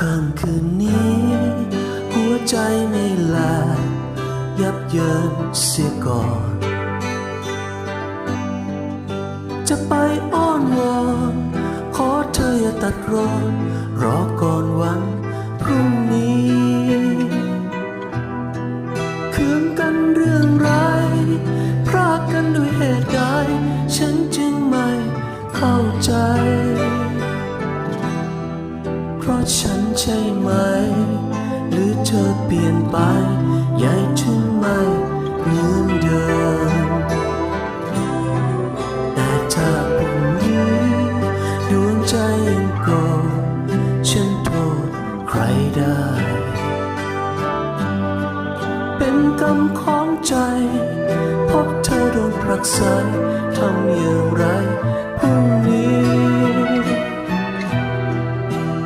Kang kini ใจไม่แลยับเยินเสียก่อน จะไปอ้อนวอนขอเธออย่าตัดรอนรอก่อนวันพรุ่งนี้คืนกันเรื่องไรายพรากกันด้วยเหตุใดฉันจึงไม่เข้าใจ เพราะฉันใช่ไหม หรือเธอเปลี่ยนไปใหญ่ถึงไม่เหมือนเดิม แต่ถ้าพรุ่งนี้ดวงใจยังโกรธฉันโทษใครได้ เป็นกรรมของใจ พบเธอโดนผลักไสทำอย่างไรพรุ่งนี้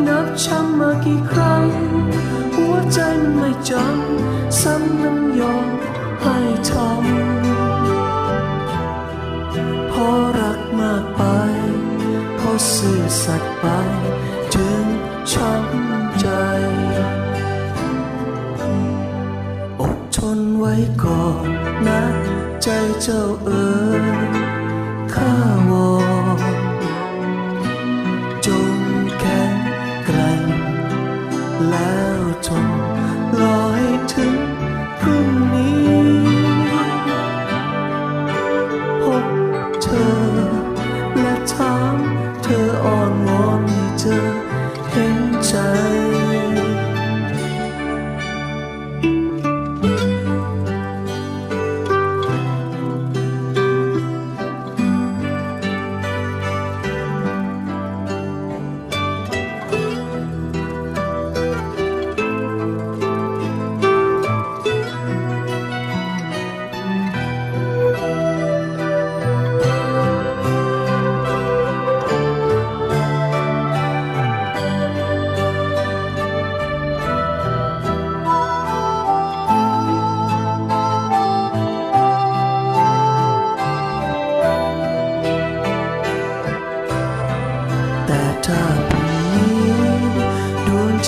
นับช้ำมากี่ครั้งหัว ใจมันไม่จำซ้ำน้ำยอมให้ทำเพราะรักมากไปเพราะซื่อสัตย์ไปจึงช้ำใจอดทนไว้ก่อนนะ ใจเจ้าเอ๋ย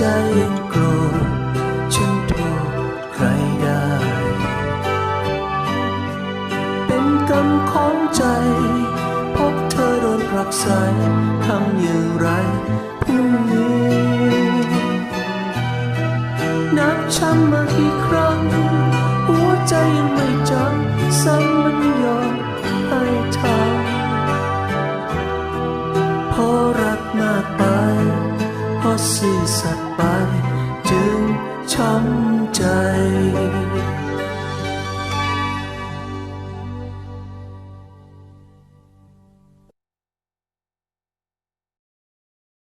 ใจโกรธฉันโทษใครได้ เป็นกรรมของใจ พบเธอโดนผลักไสทำอย่างไรพรุ่งนี้ นับช้ำมากี่ครั้ง หัวใจยังไม่จำซ้ำมันยอม ราะซื่อสัตย์ไป จึงช้ำใจ